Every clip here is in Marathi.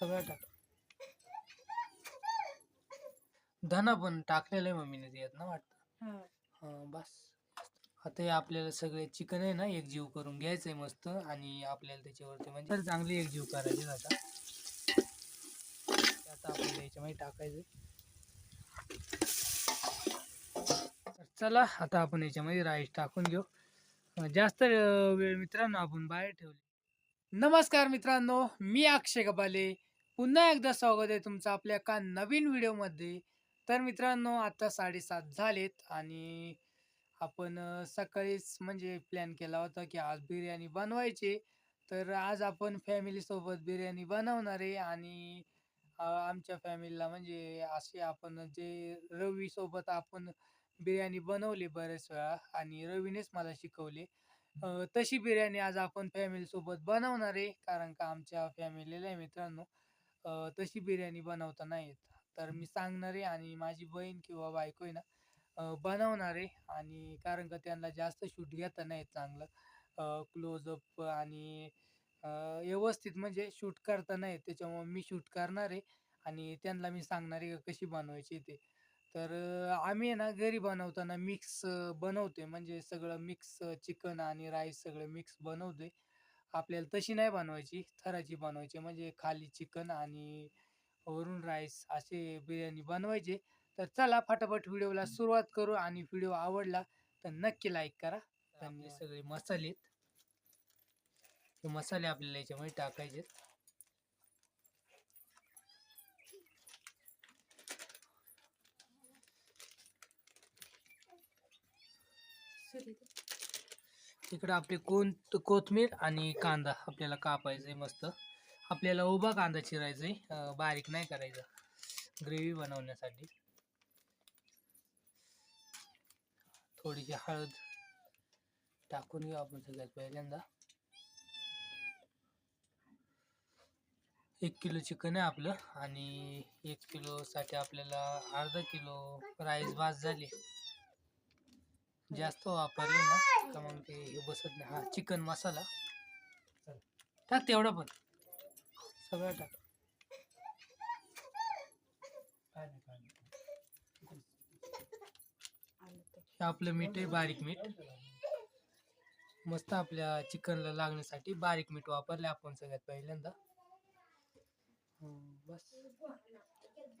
सगळं टाक. धना पण टाकलेलं आहे मम्मीने त्यात ना वाटतं. हा. बस. आता हे आपल्याला सगळे चिकन आहे ना एक जीव करून घ्यायचंय मस्त आणि आपल्याला त्याच्यावरती म्हणजे चांगली एक जीव करायची आता. ते आता आपल्याला याच्यामध्ये टाकायचं तर चला आता आपण याच्यामध्ये राईस टाकून घेऊ. अं, जास्त अं, वेळ मित्रांनो आपण बाहेर ठेवले. नमस्कार मित्रांनो मी अक्षय कपाले पुन्हा एकदा स्वागत आहे तुमचं आपल्या एका नवीन व्हिडिओमध्ये. तर मित्रांनो आता साडेसात झालेत आणि आपण सकाळीच म्हणजे प्लॅन केला होता की आज बिर्याणी बनवायची. तर आज आपण फॅमिलीसोबत बिर्याणी बनवणार आहे आणि आमच्या फॅमिलीला म्हणजे असे आपण जे रवीसोबत आपण बिर्याणी बनवली बऱ्याच वेळा आणि रवीनेच मला शिकवले. अ, तशी बिर्याणी आज आपण फॅमिलीसोबत बनवणार आहे कारण का आमच्या फॅमिलीला आहे मित्रांनो अ, तशी बिर्याणी बनवता नाही येत. तर मी सांगणार आहे आणि माझी बहीण किंवा बायको आहे ना अ, बनवणार आहे आणि कारण का त्यांना जास्त शूट घेता नाही येत चांगलं. क्लोजअप आणि अ, व्यवस्थित म्हणजे शूट करता नाही येत. त्याच्यामुळे मी शूट करणार आहे आणि त्यांना मी सांगणार आहे का कशी बनवायची ते. तर अ, आम्ही आहे ना घरी बनवताना मिक्स बनवते म्हणजे सगळं मिक्स चिकन आणि राईस सगळं मिक्स बनवते आपल्याला तशी नाही बनवायची थराची बनवायची. म्हणजे खाली चिकन आणि वरून राईस असे बिर्याणी बनवायचे. तर चला फटाफट व्हिडिओला सुरुवात करू आणि व्हिडिओ आवडला तर नक्की लाईक करा. आपले सगळे मसाले आहेत. मसाले आपल्याला याच्यामध्ये टाकायचे तिकडे आपले कोण कोथमीर आणि कांदा आपल्याला कापायचा आहे मस्त. आपल्याला उभा कांदा चिरायचा आहे बारीक नाही करायचा. ग्रेव्ही बनवण्यासाठी. थोडीशी हळद टाकून घेऊ आपण सगळ्यात पहिल्यांदा. एक किलो चिकन आहे आपलं आणि एक किलो साठी आपल्याला अर्धा किलो राईस भात झाली. जास्त वापरले ना का मग ते हे बसत नाही. हा चिकन मसाला. टाक तेवढा पण. सगळं टाक. हे आपलं मीठ आहे बारीक मीठ. मस्त आपल्या चिकनला लागण्यासाठी बारीक मीठ वापरले आपण सगळ्यात पहिल्यांदा. हं, बस.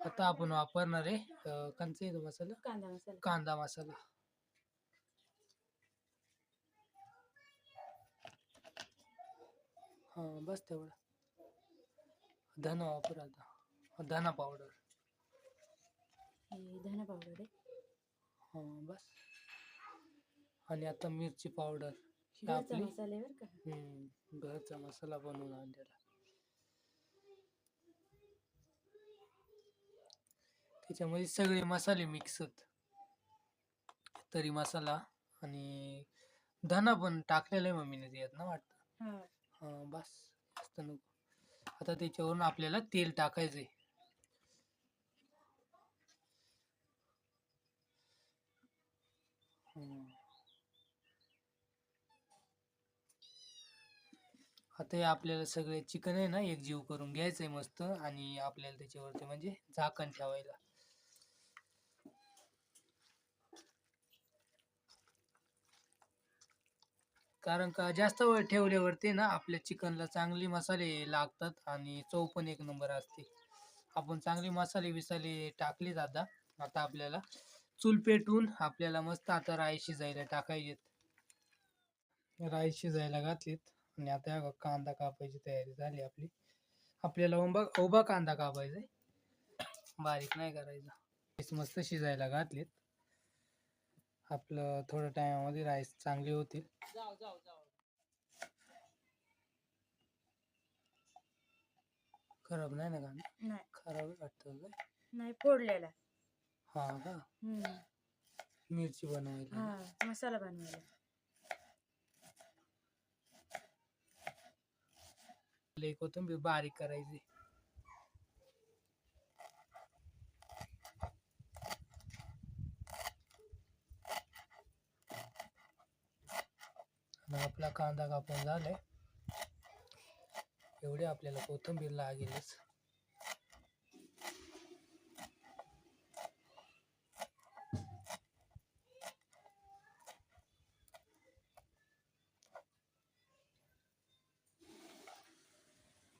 आता आपण वापरणार आहे कांदा मसाला. कांदा मसाला. हा बस तेवढा. धना वापर आता. धना पावडर धना पावडर आहे. हा बस. आणि आता मिरची पावडर ही घरचा आपली? मसाला आहे बरं का? हम्म घरचा मसाला बनवून आणलेला त्याच्यामध्ये सगळे मसाले मिक्स आहेत तरी मसाला आणि धना पण टाकलेला आहे मम्मीने त्यात ना वाटतं? हा. बस जास्त नको. आता त्याच्यावरून आपल्याला तेल टाकायचंय. आता हे आपल्याला सगळे चिकन आहे ना एक जीव करून घ्यायचंय मस्त. आणि आपल्याला त्याच्यावरती म्हणजे झाकण ठेवायला. कारण का जास्त वेळ ठेवल्यावरती ना आपल्या चिकनला चांगले मसाले लागतात आणि चव पण एक नंबर असते. आपण चांगले मसाले विसाले टाकले आता आता आपल्याला चूल पेटवून आपल्याला मस्त आता राई शिजायला टाकायचेत. राई शिजायला घातलीत आणि आता कांदा कापायची तयारी झाली आपली. आपल्याला ओंबा उभा कांदा कापायचा आहे. बारीक नाही करायचा. मस्त शिजायला घातलीत. आपलं थोड्या टायमामध्ये राईस चांगले होतील. खराब नाही ना नाही. खराब वाटतं का नाही फोडलेला. हा का. मिरची बनवायला. हा मसाला बनवायला. कोथिंबीर बारीक करायची. आपला कांदा कापून झाला आहे एवढे आपल्याला कोथिंबीर लागेलच.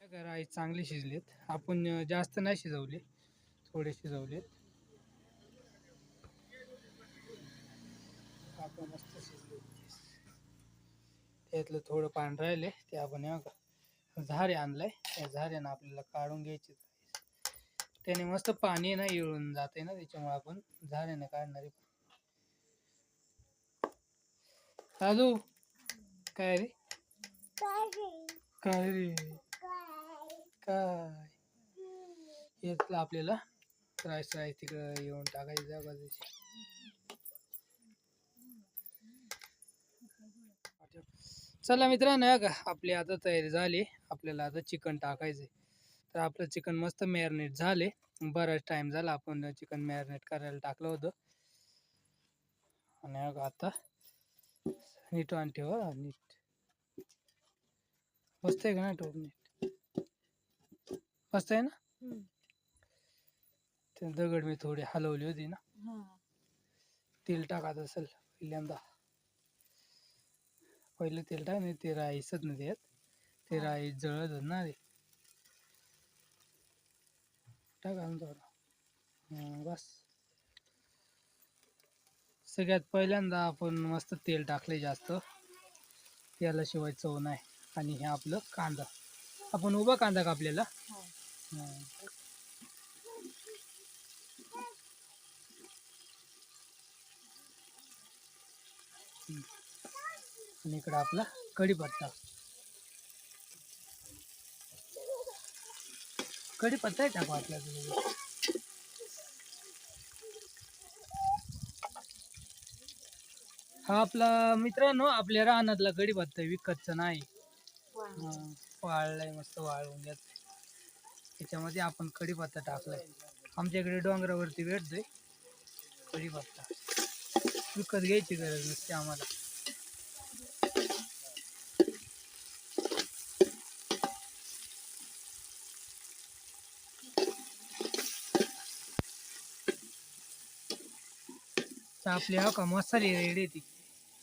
करायची चांगले शिजलेत. आपण जास्त नाही शिजवले. थोडे शिजवलेत. त्यातलं थोडं पाणी राहिले ते आपण हे बघा. झारे आणलंय त्या झाऱ्यानं आपल्याला काढून घ्यायचे. त्याने मस्त पाणी ना येळून जाते ना त्याच्यामुळे आपण झाऱ्याने काढणार. आहे काय रे? काय रे? काय? येतलं आपल्याला राईस राईस तिकडं येऊन टाकायची जागा चला मित्रांनो का आपली आता तयारी झाली. आपल्याला आता चिकन टाकायचंय. तर आपलं चिकन मस्त मॅरिनेट झाले. बराच टाइम झाला आपण चिकन मॅरिनेट करायला टाकलं होतं. आणि आता नीट आण ठेव हा, नीट. मस्त आहे का ना टोप नीट? मस्त आहे ना? ते दगड मी थोडी हलवली होती ना. तेल टाकत असेल पहिल्यांदा. पहिलं तेल टाक नाही ते राईसच नाही देत ते. राईस जळत होत ना रे टाक थोडं. बस. सगळ्यात पहिल्यांदा आपण मस्त तेल टाकले जास्त. तेलाशिवाय चव नाही. आणि हे आपलं कांदा. आपण उभा कांदा कापलेला. हं. आणि इकडं आपला कढीपत्ता. कढीपत्ता आहे टाकू आपल्या हा आपला मित्रांनो आपल्या रानातला कढीपत्ता आहे, विकतचा नाही. वाळलाय मस्त वाळवून घेत. त्याच्यामध्ये आपण कढीपत्ता टाकलाय. आमच्या इकडे डोंगरावरती भेटतोय कढीपत्ता. विकत घ्यायची गरज नसते आम्हाला. तर आपले हा का मसाले रेडी ती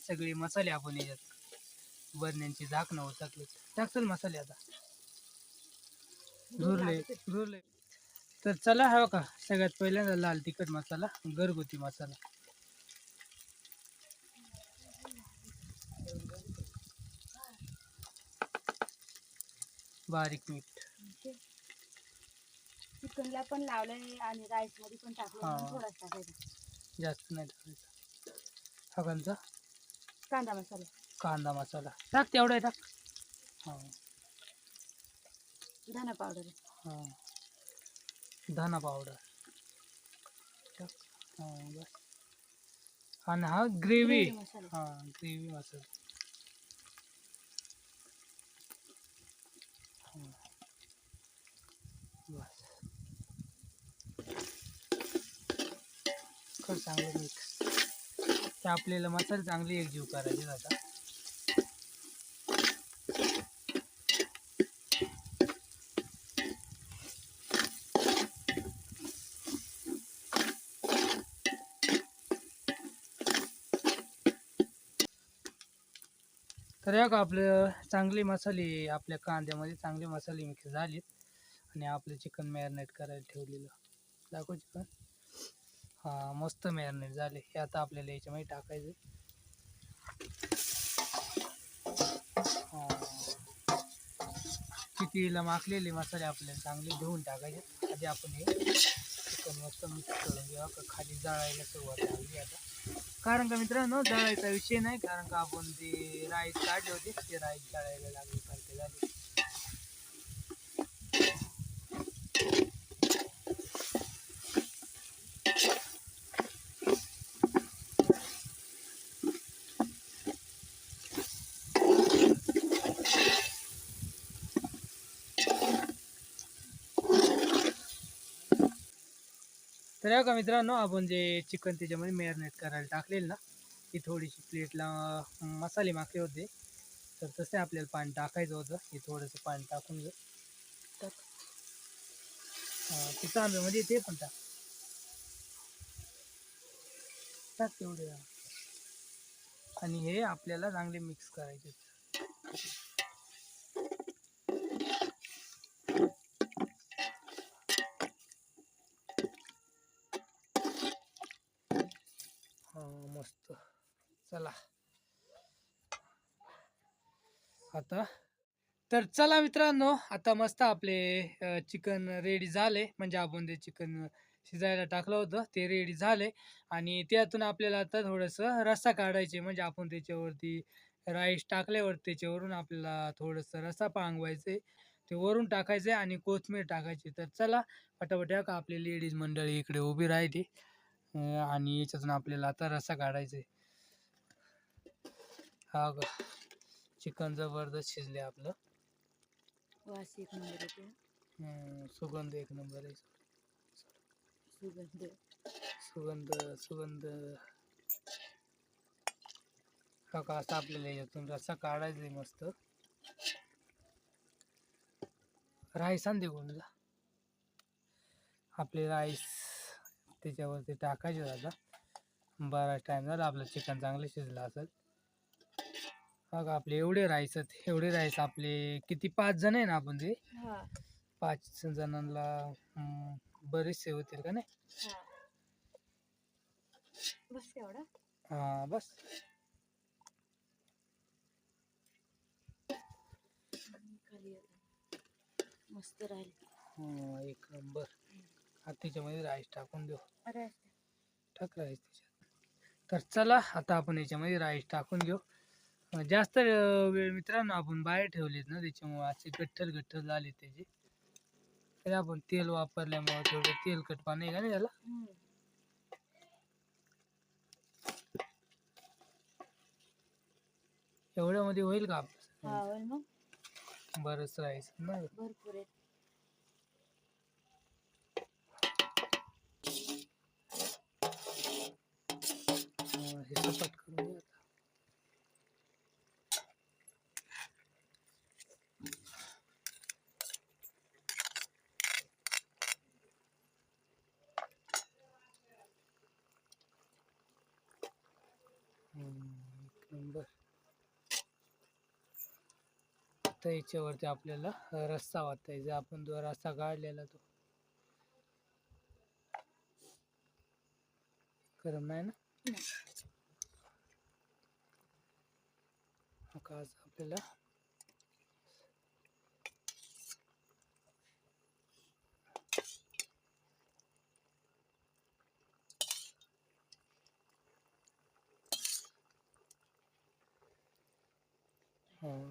सगळे मसाले आपण याच्यात. बरण्यांची झाकणं टाकले. टाकतील मसाले आता. झुरले झुरले तर चला हा का सगळ्यात पहिल्यांदा लाल तिखट मसाला घरगुती मसाला. बारीक मीठ. चिकनला पण लावलंय आणि राईसमध्ये पण टाकलं हा. जास्त नाही टाकायचा हा कोणता? कांदा मसाला. कांदा मसाला. टाक तेवढा टाक. हां. धना पावडर. हां. धना पावडर. टाक. हां बस. आणि हा ग्रेव्ही. हां ग्रेव्ही मसाला. चांगलं मिक्स ते आपल्याला मसाले चांगले एकजीव करायचे आता. तर या का आपलं चांगले मसाले आपल्या कांद्यामध्ये चांगले मसाले मिक्स झालेत. आणि आपलं चिकन मॅरिनेट करायला ठेवलेलं. दाखव चिकन हा मस्त मॅरिनेट झाले. हे आता आपल्याला याच्यामध्ये टाकायचं. कितीला माखलेले मसाले आपल्याला चांगले धुवून टाकायचे. आधी आपण हे चिकन मस्त मिक्स करून घेऊ. का खाली जाळायला सुरुवात लागली आता. कारण का मित्रांनो जळायचा विषय नाही. कारण का आपण ते राईस काढले होते ते राईस जळायला लागले सारखे झाले. तर या का मित्रांनो आपण जे चिकन त्याच्यामध्ये मॅरिनेट करायला टाकलेलं ना ती थोडीशी प्लेटला मसाले माखले होते. तर तसे आपल्याला पाणी टाकायचं होतं. हे थोडंसं पाणी टाकून घेऊ टाक. ते तांब्यामध्ये ते पण टाक. टाक तेवढे. आणि हे आपल्याला चांगले मिक्स करायचे. चला. आता तर चला मित्रांनो आता मस्त आपले चिकन रेडी झाले. म्हणजे आपण ते चिकन शिजायला टाकलं होतं ते रेडी झाले. आणि त्यातून आपल्याला आता थोडंसं रस्सा काढायचे. म्हणजे आपण त्याच्यावरती राईस टाकल्यावर त्याच्यावरून आपल्याला थोडंसं रस्सा पांगवायचे. ते वरून टाकायचे आणि कोथमीर टाकायची. तर चला पटापट का आपली लेडीज मंडळी इकडे उभी राहिली आणि याच्यातून आपल्याला आता रस्सा काढायचा. आहे हा ग चिकन जबरदस्त शिजले आपलं. वास एक नंबर येते हम्म, सुगंध एक नंबर आहे. सुगंध. सुगंध सुगंध. हा का असं आपल्याला याच्यातून रस्सा काढायचा आहे मस्त. राईस आण दे कोणला आपले राईस त्याच्यावरती टाकायचे आता बराच टाइम झाला आपलं चिकन चांगलं शिजलं असेल. हा का आपले एवढे राईस आहेत एवढे राईस आपले किती पाच जण आहे ना आपण ते? हा. पाच जणांना हम्म, बरेचसे होतील का नाही? हा. बस एवढा? हा बस. खाली येतं. मस्त राहील. हा, एक नंबर. आता त्याच्यामध्ये राईस टाकून देऊ. अरे टाक राईस त्याच्यात. तर चला आता आपण याच्यामध्ये राईस टाकून घेऊ. जास्त वेळ मित्रांनो आपण बाहेर ठेवलेत ना त्याच्यामुळे असे गठ्ठर गठ्ठर झाले त्याचे. तर आपण तेल वापरल्यामुळे थोडं तेलकटपणा आहे का नाही त्याला. एवढ्यामध्ये होईल का? हा आपलं बरंच राईस नाही. भरपूर आहे अं, हे सपाट करून घेऊ आता. हम्म, एक नंबर आता याच्यावरती आपल्याला रस्सा वाचायचा आपण जो रस्सा काढलेला तो. गरम नाही ना? का आपल्याला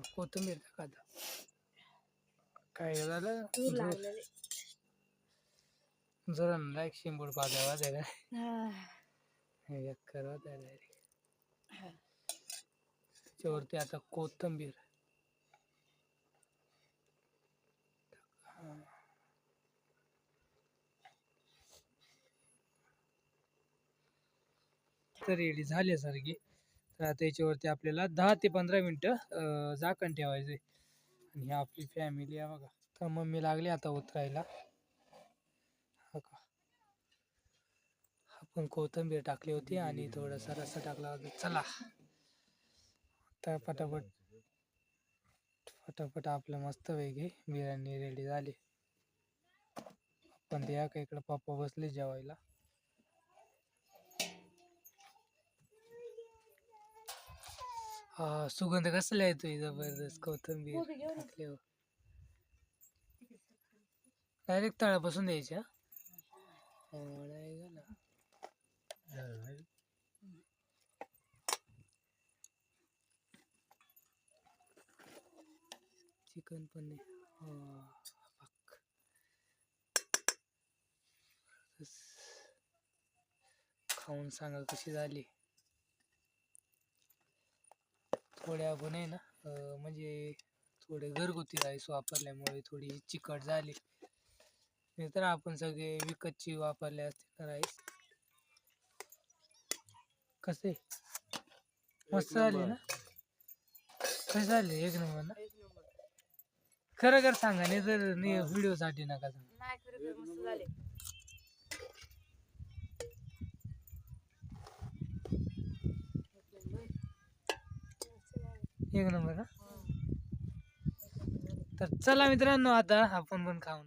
कोथिंबीर टाका आता काय झालं तूर झो- लागलेले जरा लाईक शिंबूड पाजा वाजायला हा. एक कर वाजायला हा. त्याच्यावरती आता कोथिंबीर हा. तर रेडी झाल्यासारखी तर आता याच्यावरती आपल्याला दहा ते पंधरा मिनटं झाकण झाकण आहे आणि ही आपली फॅमिली आहे बघा. तर मम्मी लागली आता उतरायला. हा का? आपण कोथिंबीर टाकली होती आणि थोडासा रस्सा टाकला होता. चला. आता पटापट फटाफट आपलं मस्त वेगळी बिर्याणी रेडी झाली. आपण द्या का इकडं पप्पा बसले जेवायला. हा सुगंध कसला येतोय जबरदस्त कोथिंबीर. टाकल्यावर. डायरेक्ट तळापासून द्यायच्या. चिकन पण हा. खाऊन सांगा कशी झाली. थोड्या आपण आहे ना म्हणजे थोडे घरगुती राईस वापरल्यामुळे थोडी चिकट झाली. नाहीतर आपण सगळे विकतची वापरले असते राईस कसे? मस्त झाले ना? कसे झाले? एक नंबर ना. खरं खरं सांगा नाही तर व्हिडिओ साठी नका सांगा नाही खरं खरं मस्त झाले एक नंबर ना तर चला मित्रांनो आता आपण पण खाऊन